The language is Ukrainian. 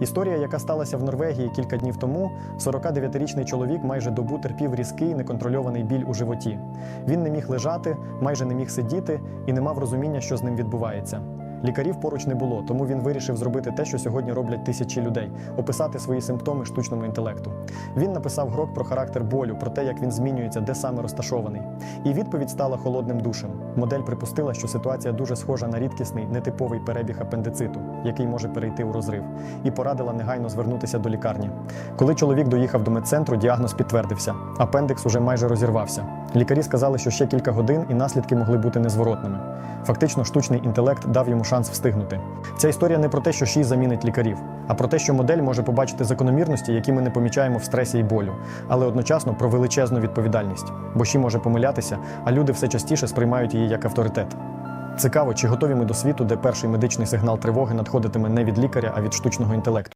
Історія, яка сталася в Норвегії кілька днів тому, 49-річний чоловік майже добу терпів різкий неконтрольований біль у животі. Він не міг лежати, майже не міг сидіти і не мав розуміння, що з ним відбувається. Лікарів поруч не було, тому він вирішив зробити те, що сьогодні роблять тисячі людей описати свої симптоми штучному інтелекту. Він написав грок про характер болю, про те, як він змінюється, де саме розташований. І відповідь стала холодним душем. Модель припустила, що ситуація дуже схожа на рідкісний нетиповий перебіг апендициту, який може перейти у розрив, і порадила негайно звернутися до лікарні. Коли чоловік доїхав до медцентру, діагноз підтвердився. Апендикс уже майже розірвався. Лікарі сказали, що ще кілька годин і наслідки могли бути незворотними. Фактично, штучний інтелект дав йому шанс встигнути. Ця історія не про те, що ШІ замінить лікарів, а про те, що модель може побачити закономірності, які ми не помічаємо в стресі і болю, але одночасно про величезну відповідальність. Бо ШІ може помилятися, а люди все частіше сприймають її як авторитет. Цікаво, чи готові ми до світу, де перший медичний сигнал тривоги надходитиме не від лікаря, а від штучного інтелекту.